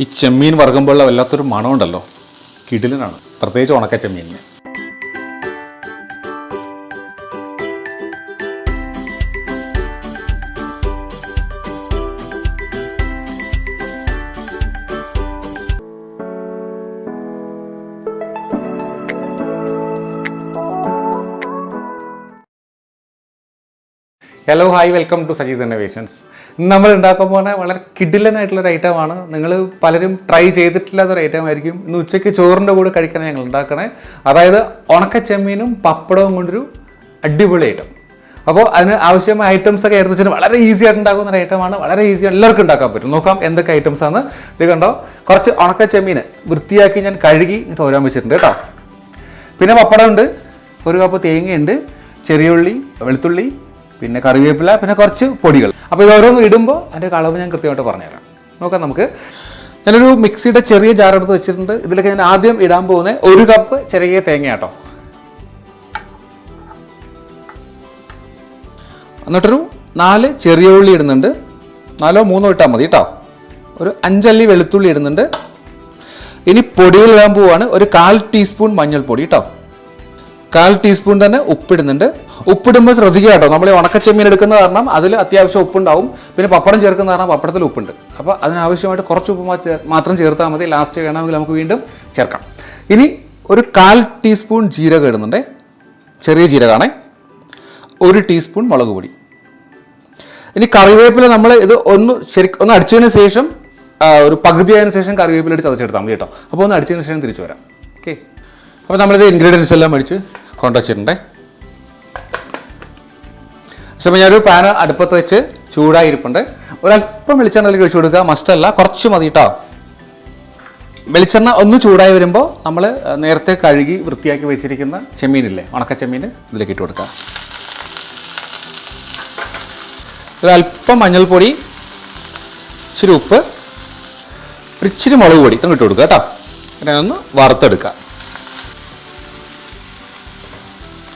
ഈ ചെമ്മീൻ വറുക്കുമ്പോഴുള്ള വല്ലാത്തൊരു മണമുണ്ടല്ലോ. കിടിലനാണ്. പ്രത്യേകിച്ച് ഉണക്ക ചെമ്മീനിന് hello hi welcome to Saji's innovations നമ്മൾ ഉണ്ടാക്കാൻ പോകുന്ന വളരെ കിഡിലനായിട്ടുള്ള ഒരു ഐറ്റമാണ് നിങ്ങൾ പലരും ട്രൈ ചെയ്തിട്ടില്ലാത്ത ഒരു ഐറ്റം ആയിരിക്കും. ഇന്ന് ഉച്ചയ്ക്ക് ചോറിന്റെ കൂടെ കഴിക്കാൻ ഞങ്ങൾ ഉണ്ടാക്കണേ. അതായത് ഉണക്ക ചെമ്മീനും പപ്പടവും കൊണ്ടൊരു അടിപൊളി ഐറ്റം അപ്പോൾ അതിന് ആവശ്യമായ ഐറ്റംസ് ഒക്കെ എടുത്ത് വളരെ ഈസി ആയിട്ട് ഉണ്ടാക്കുന്ന ഒരു ഐറ്റമാണ് വളരെ ഈസി എല്ലാവർക്കും ഉണ്ടാക്കാൻ പറ്റും. നോക്കാം എന്തൊക്കെ ഐറ്റംസ് ആണ്. ഇത് കണ്ടോ? കുറച്ച് ഉണക്ക ചെമ്മീൻ വൃത്തിയാക്കി ഞാൻ കഴുകി തോരാൻ വെച്ചിട്ടുണ്ട് കേട്ടോ. പിന്നെ പപ്പടമുണ്ട്. ഒരു കപ്പ് തേങ്ങയുണ്ട്. ചെറിയുള്ളി വെളുത്തുള്ളി പിന്നെ കറിവേപ്പില പിന്നെ കുറച്ച് പൊടികൾ. അപ്പോൾ ഇത് ഇടുമ്പോൾ അതിന്റെ അളവ് ഞാൻ കൃത്യമായിട്ട് പറഞ്ഞുതരാം. നോക്കാം നമുക്ക്. ഞാനൊരു മിക്സിയുടെ ചെറിയ ജാർ എടുത്ത് വെച്ചിട്ടുണ്ട്. ഇതിലൊക്കെ ഞാൻ ആദ്യം ഇടാൻ പോകുന്നത് ഒരു കപ്പ് ചെറിയ തേങ്ങ കേട്ടോ എന്നിട്ടൊരു നാല് ചെറിയ ഉള്ളി ഇടുന്നുണ്ട്. നാലോ മൂന്നോ ഇട്ടാൽ മതി കേട്ടോ. ഒരു അഞ്ചല്ലി വെളുത്തുള്ളി ഇടുന്നുണ്ട്. ഇനി പൊടികൾ ഇടാൻ പോവാണ്. ഒരു കാൽ ടീസ്പൂൺ മഞ്ഞൾപ്പൊടി കേട്ടോ. കാൽ ടീസ്പൂൺ തന്നെ ഉപ്പിടുന്നുണ്ട്. ഉപ്പിടുമ്പോൾ ശ്രദ്ധിക്കുക കേട്ടോ. നമ്മൾ ഉണക്കച്ചെമ്മീൻ എടുക്കുന്ന കാരണം അതിൽ അത്യാവശ്യം ഉപ്പുണ്ടാവും. പിന്നെ പപ്പടം ചേർക്കുന്ന കാരണം പപ്പടത്തിൽ ഉപ്പുണ്ട്. അപ്പോൾ അതിനാവശ്യമായിട്ട് കുറച്ച് ഉപ്പ് മാത്രം ചേർത്താൽ മതി. ലാസ്റ്റ് വേണമെങ്കിൽ നമുക്ക് വീണ്ടും ചേർക്കാം. ഇനി ഒരു കാൽ ടീസ്പൂൺ ജീരകം ഇടുന്നുണ്ടേ. ചെറിയ ജീരകമാണേ ഒരു ടീസ്പൂൺ മുളക് പൊടി. ഇനി കറിവേപ്പില നമ്മൾ ഇത് ഒന്ന് ശരിക്കും ഒന്ന് അടിച്ചതിന് ശേഷം ഒരു പകുതി ആയതിനു ശേഷം കറിവേപ്പില അടിച്ച് ചതച്ചെടുത്താൽ മതി കേട്ടോ. അപ്പോൾ ഒന്ന് അടിച്ചതിന് ശേഷം തിരിച്ചു വരാം. ഓക്കെ അപ്പോൾ നമ്മളിത് ഇൻഗ്രീഡിയൻസ് എല്ലാം മേടിച്ച് കൊണ്ടുവച്ചിട്ടുണ്ടേ. പക്ഷേ ഞാനൊരു പാൻ അടുപ്പത്ത് വെച്ച് ചൂടായിരിപ്പുണ്ട്. ഒരല്പം വെളിച്ചെണ്ണ അതിലേക്ക് ഒഴിച്ചു കൊടുക്കുക. മസ്റ്റല്ല കുറച്ച് മതി കേട്ടോ വെളിച്ചെണ്ണ ഒന്ന് ചൂടായി വരുമ്പോൾ നമ്മൾ നേരത്തെ കഴുകി വൃത്തിയാക്കി വെച്ചിരിക്കുന്ന ചെമ്മീനില്ലേ ഉണക്ക ചെമ്മീൻ ഇതിലേക്ക് ഇട്ട് കൊടുക്കുക. ഒരല്പം മഞ്ഞൾപ്പൊടി ഇച്ചിരി ഉപ്പ് ഒരു ഇച്ചിരി മുളക് പൊടി ഇതും ഇട്ട് കൊടുക്കുക കേട്ടോ പിന്നെ ഒന്ന് വറുത്തെടുക്കുക.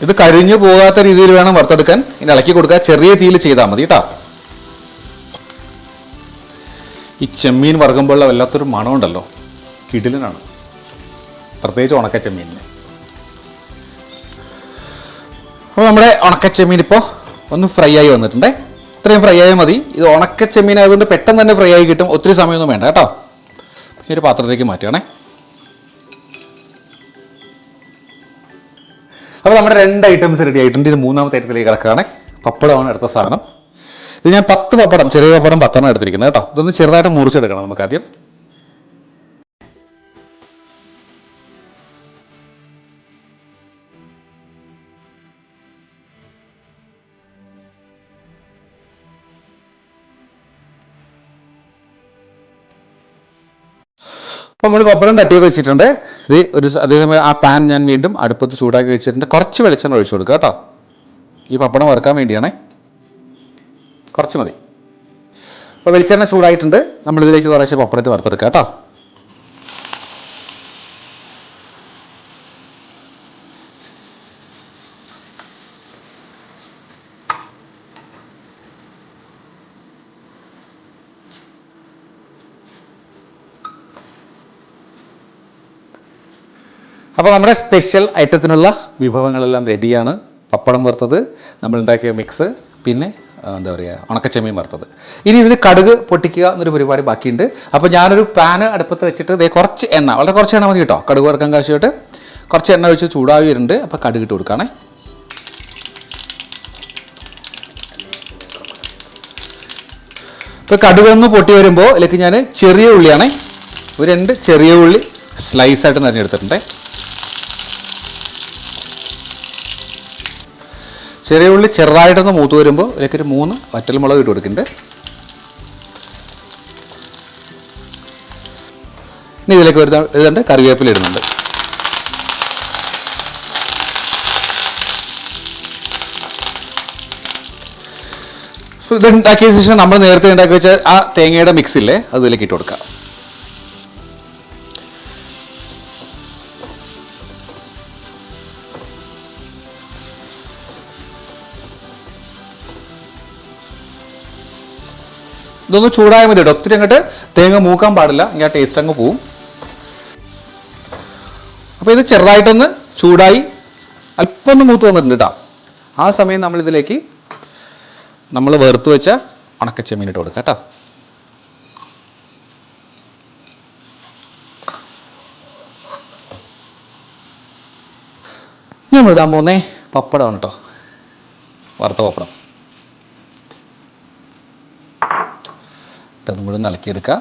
ഇത് കരിഞ്ഞു പോകാത്ത രീതിയിൽ വേണം വറുത്തെടുക്കാൻ. ഇനി ഇളക്കി കൊടുക്കുക. ചെറിയ തീയിൽ ചെയ്താൽ മതി കേട്ടോ ഈ ചെമ്മീൻ വറുക്കുമ്പോഴുള്ള വല്ലാത്തൊരു മണമുണ്ടല്ലോ. കിടിലനാണ്. പ്രത്യേകിച്ച് ഉണക്ക ചെമ്മീനിന് അപ്പോൾ നമ്മുടെ ഉണക്ക ചെമ്മീൻ ഇപ്പോൾ ഒന്ന് ഫ്രൈ ആയി വന്നിട്ടുണ്ടേ. ഇത്രയും ഫ്രൈ ആയാൽ മതി. ഇത് ഉണക്ക ചെമ്മീൻ ആയതുകൊണ്ട് പെട്ടെന്ന് തന്നെ ഫ്രൈ ആയി കിട്ടും. ഒത്തിരി സമയമൊന്നും വേണ്ട കേട്ടോ ഈ ഒരു പാത്രത്തിലേക്ക് മാറ്റുകയാണേ. അപ്പോൾ നമ്മുടെ രണ്ട് ഐറ്റംസ് റെഡി ആയിട്ടുണ്ട്. ഇത് മൂന്നാമത്തെ ഐറ്റത്തിലേക്ക് കിടക്കുകയാണ്. പപ്പടമാണ് അടുത്ത സാധനം. ഇത് ഞാൻ പത്ത് പപ്പടം ചെറിയ പപ്പടം പത്തെണ്ണം എടുത്തിരിക്കുന്നത് കേട്ടോ. ഇതൊന്ന് ചെറുതായിട്ട് മുറിച്ചെടുക്കണം നമുക്ക് ആദ്യം. നമ്മൾ പപ്പടം തട്ടിയൊക്കെ വെച്ചിട്ടുണ്ട്. ഇത് ഒരു അതേസമയം ആ പാൻ ഞാൻ വീണ്ടും അടുപ്പത്ത് ചൂടാക്കി വെച്ചിട്ടുണ്ട്. കുറച്ച് വെളിച്ചെണ്ണ ഒഴിച്ചു കൊടുക്കുക കേട്ടോ. ഈ പപ്പടം വറുക്കാൻ വേണ്ടിയാണേ. കുറച്ച് മതി. അപ്പോൾ വെളിച്ചെണ്ണ ചൂടായിട്ടുണ്ട്. നമ്മളിതിലേക്ക് കുറേശ്ശെ പപ്പടത്ത് വറുത്തെടുക്കാം കേട്ടോ. അപ്പോൾ നമ്മുടെ സ്പെഷ്യൽ ഐറ്റത്തിനുള്ള വിഭവങ്ങളെല്ലാം റെഡിയാണ് പപ്പടം വറുത്തത് നമ്മൾ ഉണ്ടാക്കിയ മിക്സ് പിന്നെ എന്താ പറയുക ഉണക്കച്ചെമ്മീൻ വറുത്തത്. ഇനി ഇതിന് കടുക് പൊട്ടിക്കുക എന്നൊരു പരിപാടി ബാക്കിയുണ്ട്. അപ്പോൾ ഞാനൊരു പാന് അടുപ്പത്ത് വെച്ചിട്ട് ഇതേ കുറച്ച് എണ്ണ വളരെ കുറച്ച് എണ്ണ മതി കേട്ടോ. കടുക് വറുക്കാൻ കാശിയിട്ട് കുറച്ച് എണ്ണ ഒഴിച്ച് ചൂടാവി വരുന്നുണ്ട് അപ്പോൾ കടുക് ഇട്ട് കൊടുക്കുകയാണേ ഇപ്പോൾ കടുകൊന്ന് പൊട്ടി വരുമ്പോൾ ഇതിലേക്ക് ഞാൻ ചെറിയ ഉള്ളിയാണേ. ഒരു രണ്ട് ചെറിയ ഉള്ളി സ്ലൈസായിട്ട് തിരഞ്ഞെടുത്തിട്ടുണ്ടേ ചെറിയ ഉള്ളി ചെറുതായിട്ടൊന്ന് മൂത്ത് വരുമ്പോൾ ഇതിലേക്ക് ഒരു മൂന്ന് വറ്റൽമുളക് ഇട്ട് കൊടുക്കുന്നുണ്ട് ഇനി ഇതിലേക്ക് വരുന്ന എഴുതേണ്ട കറിവേപ്പില ഇടുന്നുണ്ട്. സോ ഇത് ഉണ്ടാക്കിയ ശേഷം നമ്മൾ നേരത്തെ ഉണ്ടാക്കി വെച്ച ആ തേങ്ങയുടെ മിക്സ് ഇല്ലേ അത് ഇതിലേക്ക് ഇട്ട് കൊടുക്കാം. ഇതൊന്ന് ചൂടായ മതി കേട്ടോ ഒത്തിരി അങ്ങോട്ട് തേങ്ങ മൂക്കാൻ പാടില്ല. ഇങ്ങനെ ടേസ്റ്റ് അങ്ങ് പോവും. അപ്പോൾ ഇത് ചെറുതായിട്ടൊന്ന് ചൂടായി അല്പം ഒന്ന് മൂത്ത് വന്നിട്ടുണ്ട് കേട്ടോ ആ സമയം നമ്മൾ ഇതിലേക്ക് നമ്മൾ വേർത്ത് വെച്ച ഉണക്കച്ചെമ്മീൻ ഇട്ട് കൊടുക്കാം കേട്ടോ ഞാൻ ഇടാൻ പോകുന്നേ പപ്പടമാണ് കേട്ടോ വറുത്ത പപ്പടം. ഇട്ടതും കൂടി ഒന്ന് ഇളക്കിയെടുക്കുക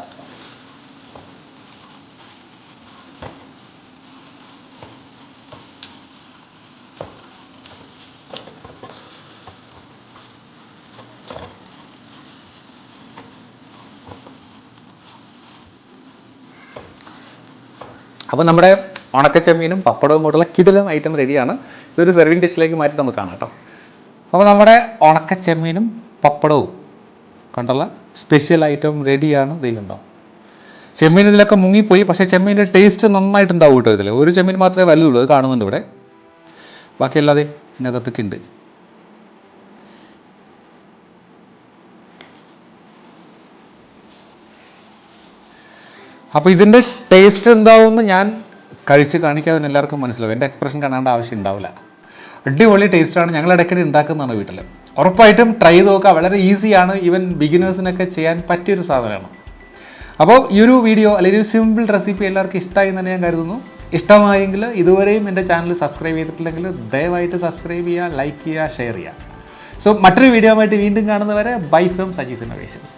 അപ്പോൾ നമ്മുടെ ഉണക്കച്ചെമ്മീനും പപ്പടവും കൂടെയുള്ള കിടിലം ഐറ്റം റെഡിയാണ്. ഇതൊരു സെർവിങ് ഡിഷിലേക്ക് മാറ്റി നമുക്ക് കാണാം കേട്ടോ. അപ്പോൾ നമ്മുടെ ഉണക്കച്ചെമ്മീനും പപ്പടവും കണ്ടുള്ള സ്പെഷ്യൽ ഐറ്റം റെഡിയാണ് ഇതിലുണ്ടോ ചെമ്മീൻ ഇതിലൊക്കെ മുങ്ങിപ്പോയി പക്ഷേ ചെമ്മീന്റെ ടേസ്റ്റ് നന്നായിട്ടുണ്ടാവും കേട്ടോ ഇതിൽ ഒരു ചെമ്മീൻ മാത്രമേ വലുതുള്ളൂ അത് കാണുന്നുണ്ട് ഇവിടെ. ബാക്കിയല്ലാതെ ഇതിനകത്തൊക്കെ ഉണ്ട് അപ്പോൾ ഇതിന്റെ ടേസ്റ്റ് എന്താവുമെന്ന് ഞാൻ കഴിച്ച് കാണിക്കാതെ എല്ലാവർക്കും മനസ്സിലാവും. എന്റെ എക്സ്പ്രഷൻ കാണേണ്ട ആവശ്യം ഉണ്ടാവില്ല. അടിപൊളി ടേസ്റ്റാണ് ഞങ്ങൾ ഇടയ്ക്കിടെ ഉണ്ടാക്കുന്നതാണ് വീട്ടിൽ ഉറപ്പായിട്ടും ട്രൈ ചെയ്ത് നോക്കുക വളരെ ഈസിയാണ് ഈവൻ ബിഗിനേഴ്സിനൊക്കെ ചെയ്യാൻ പറ്റിയൊരു സാധനമാണ്. അപ്പോൾ ഈ ഒരു വീഡിയോ അല്ലെങ്കിൽ ഒരു സിമ്പിൾ റെസിപ്പി എല്ലാവർക്കും ഇഷ്ടമായി തന്നെ ഞാൻ കരുതുന്നു. ഇഷ്ടമായെങ്കിൽ ഇതുവരെയും എന്റെ ചാനൽ സബ്സ്ക്രൈബ് ചെയ്തിട്ടില്ലെങ്കിൽ ദയവായിട്ട് സബ്സ്ക്രൈബ് ചെയ്യുക ലൈക്ക് ചെയ്യുക ഷെയർ ചെയ്യുക. സോ മറ്റൊരു വീഡിയോ ആയിട്ട് വീണ്ടും കാണുന്നവരെ ബൈ ഫ്രം സജീസ് ഇന്നോവേഷൻസ്